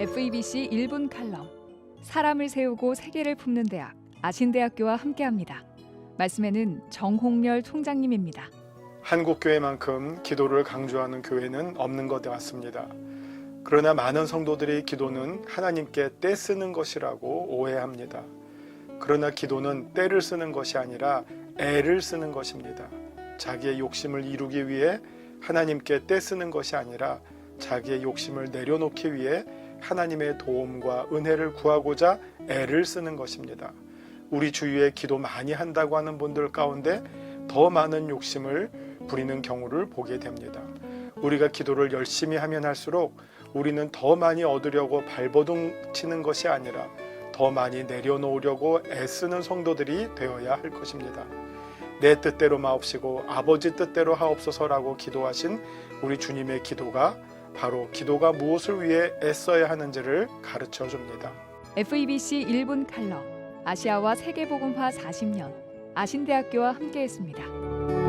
FEBC 1분 칼럼 사람을 세우고 세계를 품는 대학 아신대학교와 함께합니다. 말씀에는 정홍렬 총장님입니다. 한국 교회만큼 기도를 강조하는 교회는 없는 것 같습니다. 그러나 많은 성도들이 기도는 하나님께 때 쓰는 것이라고 오해합니다. 그러나 기도는 때를 쓰는 것이 아니라 애를 쓰는 것입니다. 자기의 욕심을 이루기 위해 하나님께 때 쓰는 것이 아니라 자기의 욕심을 내려놓기 위해 하나님의 도움과 은혜를 구하고자 애를 쓰는 것입니다. 우리 주위에 기도 많이 한다고 하는 분들 가운데 더 많은 욕심을 부리는 경우를 보게 됩니다. 우리가 기도를 열심히 하면 할수록 우리는 더 많이 얻으려고 발버둥 치는 것이 아니라 더 많이 내려놓으려고 애쓰는 성도들이 되어야 할 것입니다. 내 뜻대로 마옵시고 아버지 뜻대로 하옵소서라고 기도하신 우리 주님의 기도가 바로 기도가 무엇을 위해 애써야 하는지를 가르쳐 줍니다. FEBC 1분 칼럼 아시아와 세계복음화 40년 아신대학교와 함께했습니다.